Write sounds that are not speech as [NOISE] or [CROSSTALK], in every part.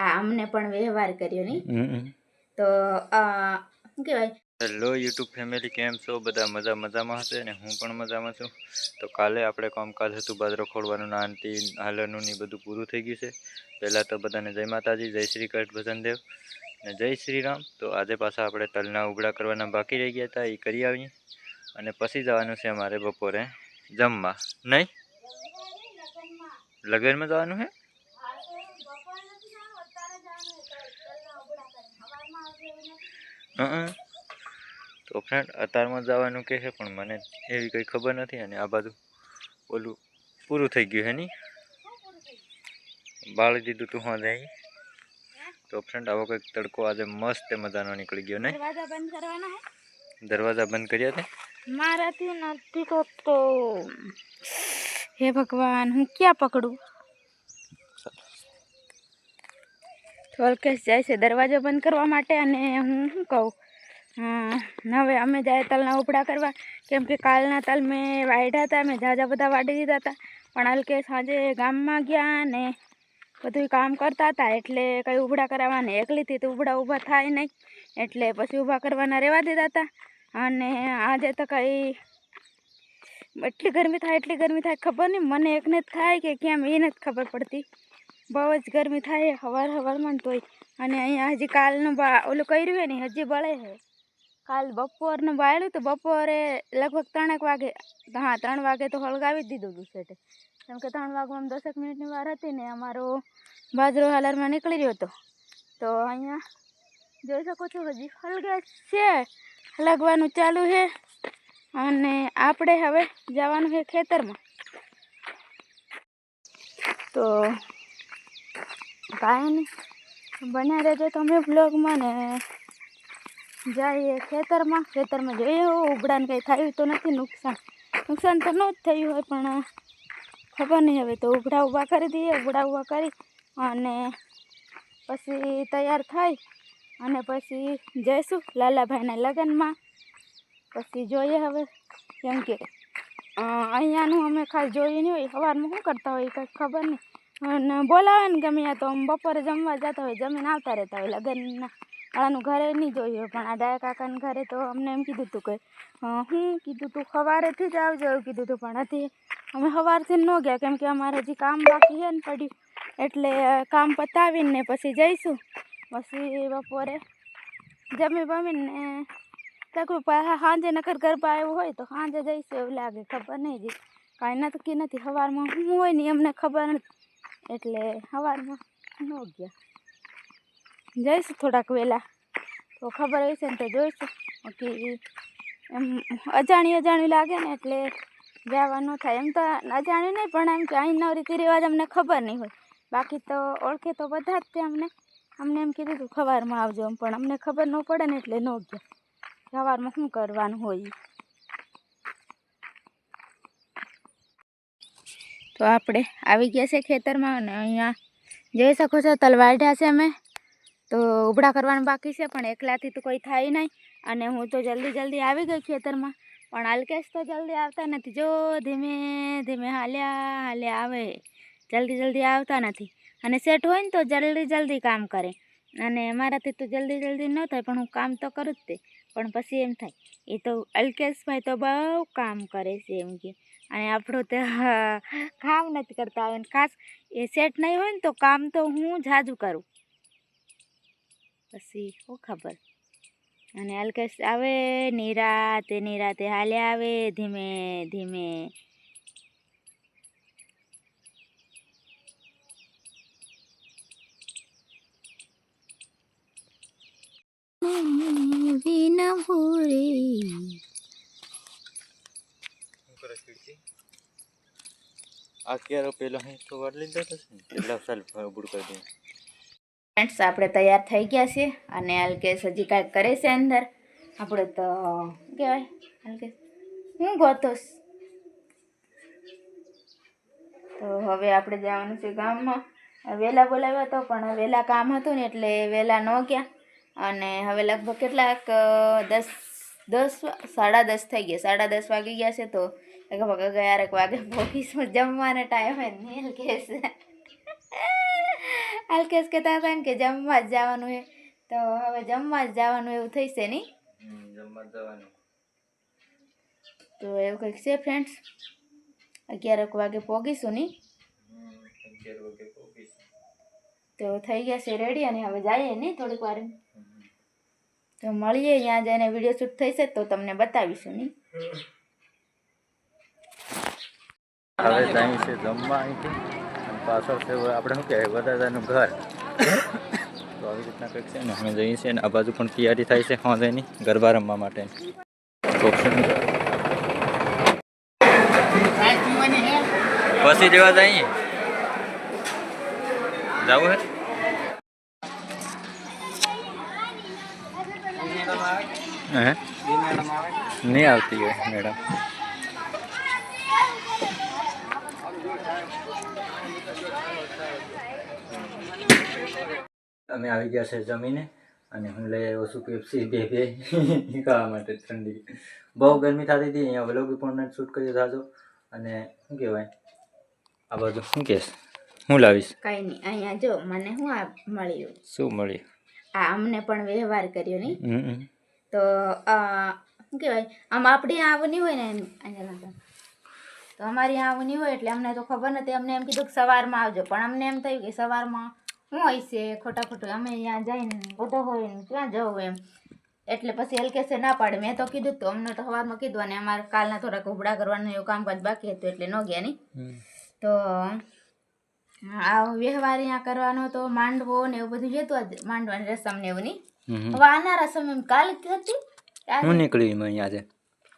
આ અમને પણ વ્યવહાર કર્યો નહીં. તો આ શું કહેવાય? હેલો યુટ્યુબ ફેમિલી કેમ છો? બધા મજા મજામાં હશે ને? હું પણ મજામાં છું. તો કાલે આપણે કામકાજ હતું બાજરો ખોડવાનું નાનથી હાલરનું ને બધું પૂરું થઈ ગયું છે. પહેલાં તો બધાને જય માતાજી જય શ્રી કૃષ્ણ ભજનદેવ ને જય શ્રી રામ. તો આજે પાછા આપણે તલના ઉગડા કરવાના બાકી રહી ગયા હતા એ કરી આવીએ. અને પછી જવાનું છે અમારે બપોરે જમવા. નહીં? લગ્નમાં જવાનું હે? તો ફ્રેન્ડ અત્યારમાં જવાનું કહે છે પણ મને એવી કંઈ ખબર નથી અને આ બાજુ ઓલું પૂરું થઈ ગયું હે નહીં બાળી દીધું તું હા જાય. તો ફ્રેન્ડ આવો કંઈક તડકો આજે મસ્ત મજાનો નીકળી ગયો ને? દરવાજા બંધ કર્યા તે? મારાથી નથી થતો. હે ભગવાન, હું ક્યાં પકડું? થોલકેશ જાય છે દરવાજો બંધ કરવા માટે અને હું શું કહું? હવે અમે જાય તલના ઉપડા કરવા, કેમ કે કાલના તલ મેં વાઢ્યા હતા, મેં ઝાઝા બધા વાઢી દીધા હતા. પણ હલકે સાંજે ગામમાં ગયા ને બધું કામ કરતા હતા, એટલે કંઈ ઉભડા કરાવવાને એકલીથી તો ઉભડા ઊભા થાય નહીં. એટલે પછી ઊભા કરવાના રહેવા દીધા હતા. અને આજે તો કંઈ એટલી ગરમી થાય, એટલી ગરમી થાય, ખબર નહીં. મને એકને જ થાય કે કેમ એ નથી ખબર પડતી. બહુ જ ગરમી થાય હવાર હવારમાં તોય. અને અહીંયા હજી કાલનું ઓલું કર્યું ને, હજી બળે છે. કાલ બપોરનું બાળ્યું તો બપોરે લગભગ ત્રણેક વાગે, હા, ત્રણ વાગે તો હળગાવી જ દીધું હતું સેટે કેમ કે ત્રણ વાગવામાં દસેક મિનિટની વાર હતી ને, અમારો બાજરો હાલરમાં નીકળી રહ્યો હતો. તો અહીંયા જોઈ શકો છો, હજી હલગે છે. હલગવાનું ચાલુ છે. અને આપણે હવે જવાનું છે ખેતરમાં. તો કાંઈ નહીં, બન્યા રહેજો તમે બ્લોગમાં ને જઈએ ખેતરમાં. ખેતરમાં જોઈએ ઉબડાને કંઈ થયું તો નથી, નુકસાન. નુકસાન તો ન જ થયું હોય, પણ ખબર નહીં હવે તો ઉભડા ઊભા કરી દઈએ ઉભડા ઊભા કરી અને પછી તૈયાર થાય. અને પછી જઈશું લાલાભાઈના લગ્નમાં. પછી જોઈએ હવે, કેમ કે અહીંયાનું અમે ખાસ જોયું નહીં હોય, સવારમાં શું કરતા હોય કંઈક ખબર નહીં. અને બોલાવે ને ગમે તો, આમ બપોરે જમવા જતા હોય, જમીને આવતા રહેતા હોય, લગ્નના વાળાનું ઘરે નહીં જોયું પણ આ ડાયા કાકાના ઘરે તો અમને એમ કીધું હતું કે હું કીધું તું સવારેથી જ આવજો એવું કીધું હતું પણ હજી અમે સવારથી ન ગયા, કેમ કે અમારે હજી કામ બાકી છે ને પડ્યું. એટલે કામ પતાવીને પછી જઈશું. પછી બપોરે જમી બમીને તકું સાંજે નકર ગરબા આવ્યો હોય તો સાંજે જઈશું એવું લાગે, ખબર નહીં જી. કાંઈ નક્કી નથી સવારમાં શું હોય ને એમને ખબર નથી એટલે સવારમાં ન ગયા. જઈશું થોડાક વહેલા. તો ખબર હશે ને તો જોઈશું. બાકી એમ અજાણી અજાણ્યું લાગે ને એટલે જવા ન થાય. એમ તો અજાણ્યું નહીં, પણ એમ કે અહીંના રીતિ રિવાજ અમને ખબર નહીં હોય. બાકી તો ઓળખે તો બધા જ તે અમને. અમને એમ કીધું હતું ખબરમાં આવજો પણ અમને ખબર ન પડે ને એટલે ન ગયા. સવારમાં શું કરવાનું હોય? તો આપણે આવી ગયા છે ખેતરમાં અને અહીંયા જોઈ શકો છો તલ વાઢ્યા છે અમે. તો ઉભડા કરવાનું બાકી છે, પણ એકલાથી તો કોઈ થાય નહીં. અને હું તો જલ્દી જલ્દી આવી ગઈ ખેતરમાં, પણ હાલકેશ તો જલ્દી આવતા નથી. જો ધીમે ધીમે હાલ્યા હાલ્યા આવે. જલ્દી જલ્દી આવતા નથી. અને સેટ હોય ને તો જલ્દી જલ્દી કામ કરે. અને મારાથી તો જલ્દી જલ્દી ન થાય, પણ હું કામ તો કરું જ તે. પણ પછી એમ થાય, એ તો અલ્કેશભાઈ તો બહુ કામ કરે છે એમ કે. અને આપણો તો [LAUGHS] કામ નથી કરતા આવે ખાસ એ સેટ નહીં હોય ને તો કામ તો હું જાજુ કરું. પછી શું ખબર. અને અલ્કેશ આવે, નિરાતે નિરાતે હાલે આવે, ધીમે ધીમે. પેલો અહીં તો લીધો એટલા સાલ કરી ફ્રેન્ડ્સ આપણે તૈયાર થઈ ગયા છે અને અલકેશ હજી કાંઈક કરે છે અંદર. આપણે તો કહેવાય? અલકેશ હું ગોતોશ. તો હવે આપણે જવાનું છે ગામમાં. વહેલા બોલાવ્યા તો પણ વહેલા કામ હતું ને એટલે વહેલા ન ગયા. અને હવે લગભગ કેટલાક દસ દસ સાડા દસ થઈ ગયા. સાડા દસ વાગી ગયા છે તો લગભગ અગિયારક વાગે પોગીશું જમવાનો ટાઈમ હોય ને હલકેશ હલકેશ કહેતા હતા ને કે જમવા જ જવાનું એ. તો હવે જમવા જ જવાનું એવું થઈશે નહીં જવાનું. તો એવું કંઈક છે ફ્રેન્ડ્સ અગિયારક વાગે પોગીશું નહીં તો થઈ ગયા છે રેડી અને હવે જઈએ નહીં થોડીક વાર? તો મળીએ ત્યાં જઈને વીડિયો શૂટ થઈશે તો તમને બતાવીશું નહીં. હવે જાય છે જમવા અહીંથી. અને પાછળ છે આપણે શું કહેવાય વદાદાનું ઘર. તો આવી રીતના કંઈક છે ને અમે જઈએ છીએ ને આ બાજુ પણ તૈયારી થાય છે હોંદેની ગરબા રમવા માટે. પછી જેવા જઈએ. જવું હે? હે? નહીં આવતી હોય મેડમ. અમે આવી ગયા છે જમીને અને હું લઈ આવ્યો છું પેપ્સી બે બે. ખાવા માટે ઠંડી. બહુ ગરમી થતી હતી અહીંયા વ્લોગ પણ શૂટ કર્યો થતો અને શું કહેવાય? આ બાજુ શું કહેશ? હું લાવીશ? કંઈ નહીં અહીંયા જો મને શું આ મળ્યું? શું મળ્યું? આ અમને પણ વ્યવહાર કર્યો નહીં. તો શું કહેવાય? આમ આપણે આવની હોય ને અહીંયા તો અમારી આવની હોય એટલે અમને તો ખબર નથી. અમને એમ કીધું કે સવારમાં આવજો. પણ અમને એમ થયું કે સવારમાં શું હોય છે ખોટા ખોટું. અમે અહીંયા જઈને બધો હોય ને ક્યાં જવું એમ. એટલે પછી એલકેસે ના પાડે. મેં તો કીધું હતું તો અમને તો સવારમાં કીધું અને અમારે કાલના થોડાક ઉબડા કરવાનું એવું કામકાજ બાકી હતું એટલે ન ગયા નહીં. તો આ વ્યવહાર અહીંયા કરવાનો તો માંડવો ને એવું બધું જતું જ? માંડવાની રસમ ને એવું નહીં. હવે આના રસમ એમ કાલ હતી? હું નીકળી એમાં અહીંયા આજે?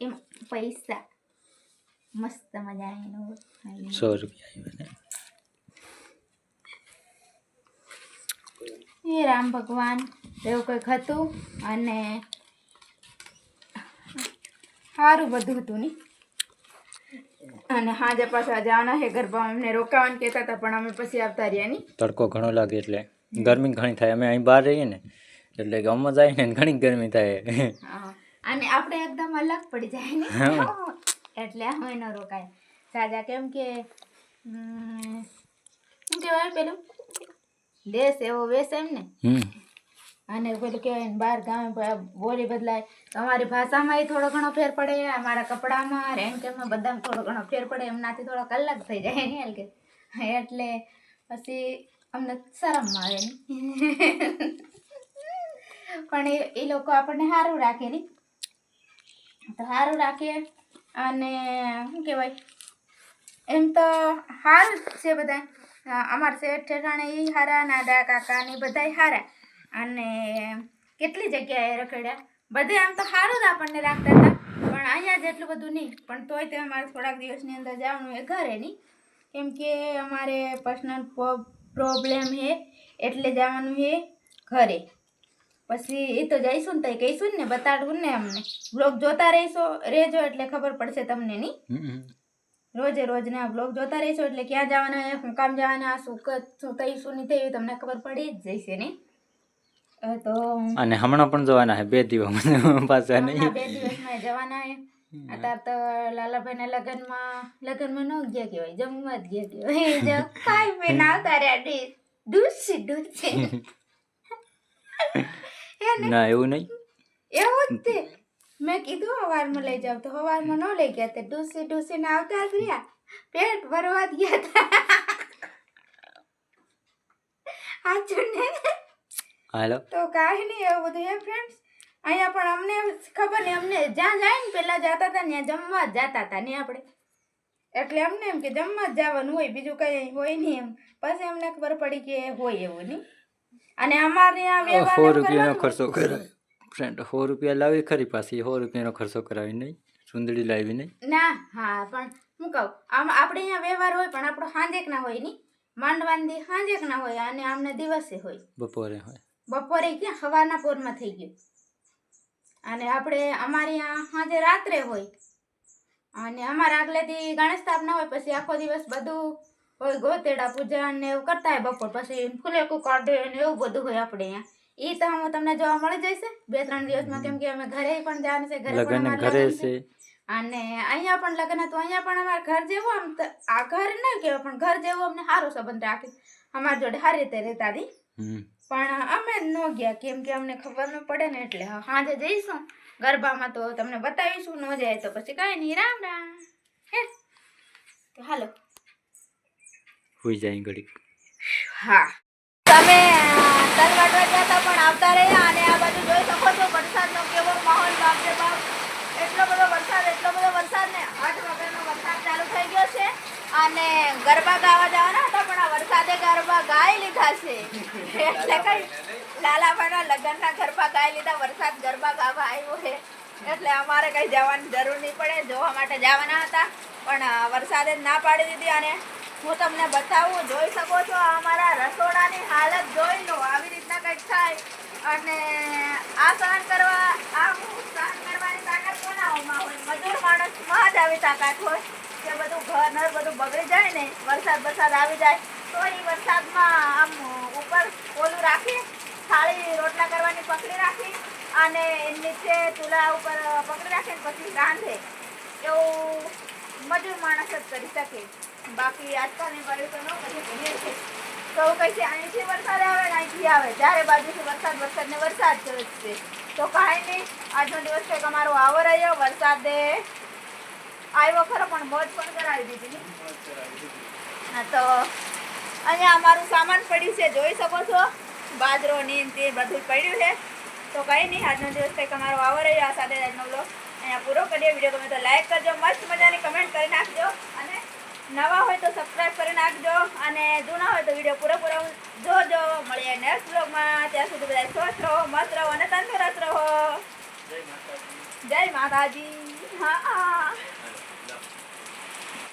એમ પૈસા. મસ્ત મજા આવી સો રૂપિયા આવ્યા એ રામ ભગવાન એવું કંઈક હતું અને સારું બધું હતું નહીં અને હાજે પાછા જવાના હે ગરબા અમને રોકાવાનું કહેતા હતા પણ અમે પછી આવતા રહ્યા નહીં તડકો ઘણો લાગે એટલે. ગરમી ઘણી થાય. અમે અહીં બહાર રહીએ ને એટલે ગામમાં જાય ને ઘણી ગરમી થાય. અને આપણે એકદમ અલગ પડી જાય ને. એટલે અમે ન રોકાય. સાજા કેમ કે શું કહેવાય પેલું? દેશ એવો વેશ એમ ને. અને પેલું કહેવાય બહાર ગામે બોલી બદલાય. અમારી ભાષામાં થોડો ઘણો ફેર પડે અમારા કપડામાં રેનકેમાં બધામાં થોડો ઘણો ફેર પડે એમનાથી થોડોક અલગ થઈ જાય ને એટલે એટલે પછી અમને શરમ આવે ને. પણ એ લોકો આપણને સારું રાખે ને તો સારું રાખે અને શું કહેવાય? એમ તો સારું છે બધા અમાર શેઠ ઠેઠાણે એ હારા નાદા કાકા ને બધાય સારા અને કેટલી જગ્યાએ રખડ્યા? બધે આમ તો સારું જ આપણને રાખતા હતા. પણ અહીંયા જેટલું બધું નહીં. પણ તોય તે અમારે થોડાક દિવસની અંદર જવાનું એ ઘરે નહીં. કેમ કે અમારે પર્સનલ પ્રોબ્લેમ છે એટલે જવાનું છે ઘરે. પછી એ તો જઈશું ને તો કહીશું ને બતાડવું ને અમને બ્લોગ જોતા રહીશો રહેજો એટલે ખબર પડશે તમને નહીં હમ. રોજે રોજના બ્લોગ જોતા રહીશો એટલે ક્યાં જવાના છે શું કામ જવાના શું શું કહીશું નહીં થયું તમને ખબર પડી જ જશે ને? અ તો અને હમણાં પણ જવાના છે બે દિવસ પાછા નહીં. બે દિવસમાં જવાના છે અત્યારે તો લાલાભાઈ લાલાભાઈના લગ્નમાં લગ્નમાં ન ગયા કહેવાય જમવા જ ગયા કહેવાય. ખાઈ પીને આવતા રહ્યા ડૂસી ડૂસી. [LAUGHS] ના એવું નહીં. એવું જ તે. મેં કીધું હવારમાં લઈ જાવ તો હવારમાં ન લઈ ગયા તે. ડૂસી ડૂસીને આવતા જ રહ્યા. પેટ ભરવા જ ગયા હતા સાચું ને? હાલો. તો કાંઈ નહીં એવું બધું એ ફ્રેન્ડ્સ અહીંયા પણ અમને ખબર નહીં અમને જ્યાં જાય ને પહેલાં જતા હતા ને ત્યાં જમવા જ જતા હતા ને આપણે. એટલે અમને એમ કે જમવા જ જવાનું હોય બીજું કંઈ હોય નહીં એમ. પછી અમને ખબર પડી કે હોય એવું નહીં. અને અમારે આ સો રૂપિયાનો ખર્ચો કરાય. ફ્રેન્ડ સો રૂપિયા લાવી ખરી પાછી સો રૂપિયાનો ખર્ચો કરાવી નહીં ચુંદડી લાવી નહીં. ના હા પણ હું કહું આમ આપણે અહીંયા વ્યવહાર હોય પણ આપણો સાંજેક ના હોય નહીં માંડવાંદી સાંજેક ના હોય અને આમને દિવસે હોય. બપોરે હોય. બપોરે ક્યાં? સવારના પોરમાં થઈ ગયું. અને આપણે અમારે અહીંયા સાંજે રાત્રે હોય. અને અમારે આગલેથી ગણેશ સ્થાપના હોય પછી આખો દિવસ બધું હોય ગોતેડા પૂજા ને એવું કરતા હોય બપોર પછી ફૂલેકું કાઢે ને એવું બધું હોય આપણે અહીંયા. એ તો અમે તમને જોવા મળી જશે. બે ત્રણ દિવસમાં કેમ કે અમે ઘરે પણ જવાનું છે ઘરે પણ ઘરે છે. અને અહીંયા પણ લગ્ન હતું અહીંયા પણ અમારે ઘર જેવું આમ આ ઘર નહીં કહેવાય પણ ઘર જેવું અમને સારો સંબંધ રાખે. અમારી જોડે સારી રીતે રહેતા હતી પણ અમે ન ગયા કેમ કે અમને ખબર ન પડે ને એટલે સાંજે જઈશું. ગરબામાં તો તમને બતાવીશું ન જાય તો પછી કાંઈ નહીં. રામ રામ. હે? તો હાલો. હોઈ જાય ઘડી હા. તમે તલ ગયા હતા, પણ આવતા રહ્યા અને આ બાજુ જોઈ શકો છો વરસાદનો કેવો માહોલ બાપરે બાપ એટલો બધો વરસાદ, એટલો બધો વરસાદ ને આઠ વાગ્યાનો વરસાદ ચાલુ થઈ ગયો છે. અને ગરબા ગાવા જવાના હતા, પણ આ વરસાદે ગરબા ગાઈ લીધા છે. એટલે કઈ લાલાભાઈના લગ્નના ગરબા ગાઈ લીધા, વરસાદ ગરબા ગાવા આવ્યો છે. એટલે અમારે કઈ જવાની જરૂર નહીં પડે, જોવા માટે જવાના હતા. પણ વરસાદે ના પાડી દીધી અને હું તમને બતાવું, જોઈ શકો છો અમારા રસોડાની હાલત જોઈ લો, આવી રીતના કંઈક થાય. અને આ સહન કરવા, આ સહન કરવાની તાકાત કોનાઓમાં હોય? મજૂર માણસમાં જ આવી તાકાત હોય કે બધું ઘર નર બધું બગડી જાય ને, વરસાદ વરસાદ આવી જાય, તો એ વરસાદમાં આમ ઉપર ઓલું રાખી, થાળી રોટલા કરવાની પકડી રાખી અને નીચે ચૂલા ઉપર પકડી રાખીને પછી રાંધે એવું મજૂર માણસ જ કરી શકે. બાકી આજકાલની બાયું તો ન છે તો કહે છે, અહીંથી વરસાદ આવે ને અહીંથી આવે. જ્યારે બાજુથી વરસાદ વરસાદ ને વરસાદ જ છે. તો કાંઈ નહીં, આજનો દિવસ કંઈક અમારો આવો રહ્યો. વરસાદે આવ્યો ખરો, પણ મોજ પણ કરાવી દીધી. તો અહીંયા અમારું સામાન પડ્યું છે, જોઈ શકો છો. બાજરો, નીમ તે બધું પડ્યું છે. તો કંઈ નહીં, આજનો દિવસ કંઈક અમારો આવો રહ્યો. આ સાથે આજનો બ્લોગ અહીંયા પૂરો કરીએ વીડિયો ગમે તો લાઈક કરજો મસ્ત મજાની કમેન્ટ કરી નાખજો અને નવા હોય તો સબસ્ક્રાઈબ કરી નાખજો અને જૂના હોય તો વીડિયો પૂરો પૂરો જોજો. મળીએ નેક્સ્ટ બ્લોગમાં ત્યાં સુધી બધા સ્વસ્થ રહો મસ્ત રહો અને તંદુરસ્ત રહો. જય માતાજી. હા હા.